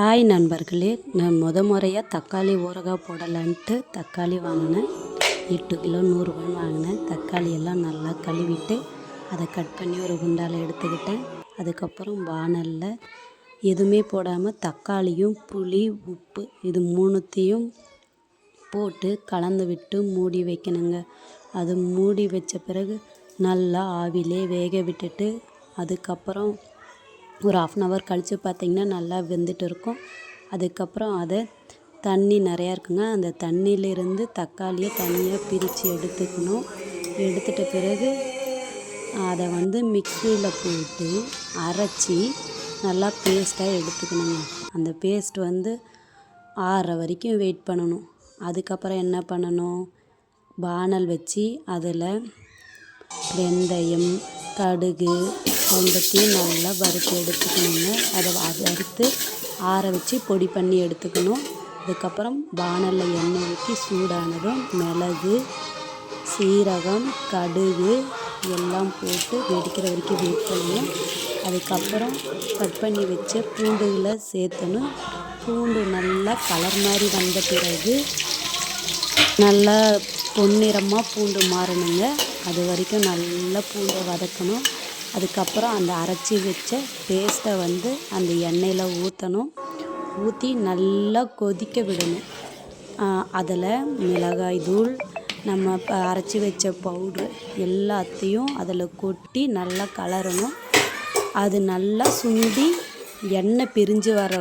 Hi நண்பர்களே நான் முத முறையாக தக்காளி ஊறுகாய் போடலான்ட்டு தக்காளி வாங்கினேன். எட்டு கிலோ நூறுபான்னு வாங்கினேன். தக்காளி எல்லாம் நல்லா கழுவிட்டு அதை கட் பண்ணி ஒரு குண்டால் எடுத்துக்கிட்டேன். அதுக்கப்புறம் வாணலில் எதுவுமே போடாமல் தக்காளியும் புளி உப்பு இது மூணுத்தையும் போட்டு கலந்து விட்டு மூடி வைக்கணுங்க. அது மூடி வச்ச பிறகு நல்லா ஆவிலே வேக விட்டுட்டு அதுக்கப்புறம் ஒரு ஆஃப் அன் ஹவர் கழித்து பார்த்திங்கன்னா நல்லா வெந்துட்டு இருக்கும். அதுக்கப்புறம் அதை தண்ணி நிறையா இருக்குங்க. அந்த தண்ணியிலேருந்து தக்காளியை தனியாக பிரித்து எடுத்துக்கணும். எடுத்துட்ட பிறகு அதை வந்து மிக்சியில் போட்டு அரைச்சி நல்லா பேஸ்ட்டாக எடுத்துக்கணுங்க. அந்த பேஸ்ட் வந்து ஆறுற வரைக்கும் வெயிட் பண்ணணும். அதுக்கப்புறம் என்ன பண்ணணும்? பானல் வச்சு அதில் வெந்தயம் கடுகு ரெண்டுத்தையும் நல்லா வறுத்து எடுத்துக்கணுங்க. அதை வறுத்து ஆற வச்சு பொடி பண்ணி எடுத்துக்கணும். அதுக்கப்புறம் வானலில் எண்ணெய் ஊற்றி சூடானதும் மிளகு சீரகம் கடுகு எல்லாம் போட்டு வெடிக்கிற வரைக்கும் வெயிட் பண்ணணும் அதுக்கப்புறம் கட் பண்ணி வச்ச பூண்டுகளை சேர்த்தணும். பூண்டு நல்லா கலர் மாதிரி வந்த பிறகு நல்லா பொன்னிறமாக பூண்டு மாறணுங்க. அது வரைக்கும் நல்லா பூண்டை வதக்கணும். அதுக்கப்புறம் அந்த அரைச்சி வச்ச பேஸ்ட்டை வந்து அந்த எண்ணெயில் ஊற்றணும் ஊற்றி நல்லா கொதிக்க விடணும். அதில் மிளகாய் தூள் நம்ம அரைச்சி வச்ச பவுட்ரு எல்லாத்தையும் அதில் கொட்டி நல்லா கலரணும். அது நல்லா சுண்டி எண்ணெய் பிரிஞ்சு வர